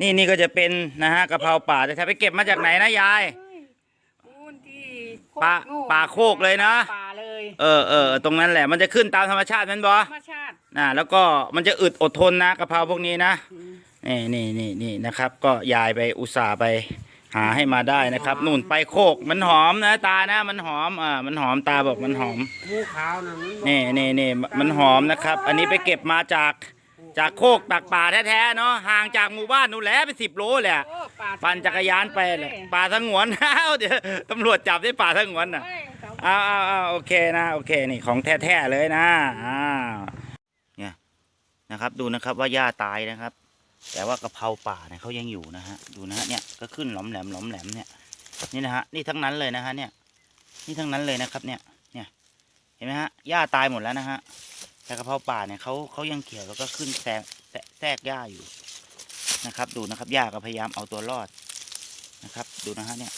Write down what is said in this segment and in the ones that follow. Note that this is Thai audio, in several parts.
นี่นี่ก็จะเป็นนะฮะกะเพราป่าแต่ถ้าไปเก็บมาจากไหนนะยายนู่นที่ป่าโคกนู่นป่าโคกเลยนะ ป่าเลยเออเออตรงนั้นแหละมันจะขึ้นตามธรรมชาติแมันบอธรรมชาติน่ะแล้วก็มันจะอึดอดทนนะกะเพราพวกนี้นะนี่นี่นี่นี่นะครับ ก็ยายไปอุตส่าห์ไปหาให้มาได้นะครับนู่นไปโคกมันหอมนะตานะมันหอมอ่ามันหอมตาบอกมันหอม หมูขาวนะมันบอกนี่นี่นี่มันหอมนะครับ อันนี้ไปเก็บมาจาก จากโคกตักป่าแท้ๆเนาะห่างจากหมู่บ้านนู่นแหละไปสิบโลแหละโอ้ป่าปั่นจักรยานไปเลยป่าสงวนอ้าวเดี๋ยวตำรวจจับได้ป่าสงวนน่ะเฮ้ยเขาอ้าวอ้าวอ้าวโอเคนะโอเคนี่ของแท้ๆเลยนะอ้าวเนี่ยนะครับดูนะครับว่าหญ้าตายนะครับ แต่ว่ากะเพราป่าเนี่ยเขายังอยู่นะฮะดูนะฮะเนี่ยก็ขึ้นหลอมแหลมหลอมแหลมเนี่ยนี่นะฮะนี่ทั้งนั้นเลยนะฮะเนี่ยนี่ทั้งนั้นเลยนะครับเนี่ยเนี่ยเห็นไหมฮะหญ้าตายหมดแล้วนะฮะ แต่กะเพราป่าเนี่ยเขาเขายังเขียวแล้วก็ขึ้นแทรกแทรกแทรกหญ้าอยู่นะครับ ดูนะครับหญ้าก็พยายามเอาตัวรอดนะครับ ดูนะฮะเนี่ย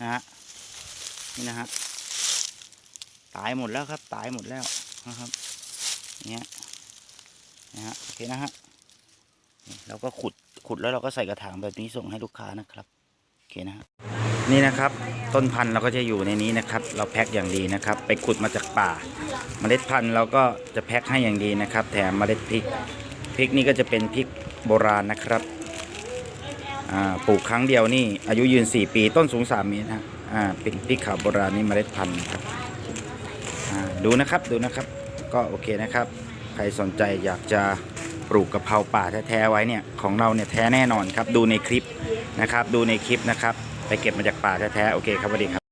นะฮะนี่นะฮะตายหมดแล้วครับตายหมดแล้วนะครับเนี่ยนะฮะโอเคนะฮะเราก็ขุดขุดแล้วเราก็ใส่กระถางแบบนี้ส่งให้ลูกค้านะครับโอเคนะฮะ นี่นะครับ ต้นพันธุ์เราก็จะอยู่ในนี้นะครับ เราแพ็คอย่างดีนะครับ ไปขุดมาจากป่า เมล็ดพันธุ์เราก็จะแพ็คให้อย่างดีนะครับ แถมเมล็ดพริกพริกนี่ก็จะเป็นพริกโบราณนะครับปลูกครั้งเดียวนี่อายุยืน 4 ปีต้นสูง 3 เมตรนะอ่าเป็นพริกขาวโบราณนี่เมล็ดพันธุ์ครับดูนะครับดูนะครับก็โอเคนะครับ ใครสนใจอยากจะปลูกกะเพราป่าแท้ๆไว้เนี่ยของเราเนี่ยแท้แน่นอนครับดูในคลิปนะครับดูในคลิปนะครับ ไปเก็บมาจากป่าแท้ๆโอเคครับสวัสดีครับ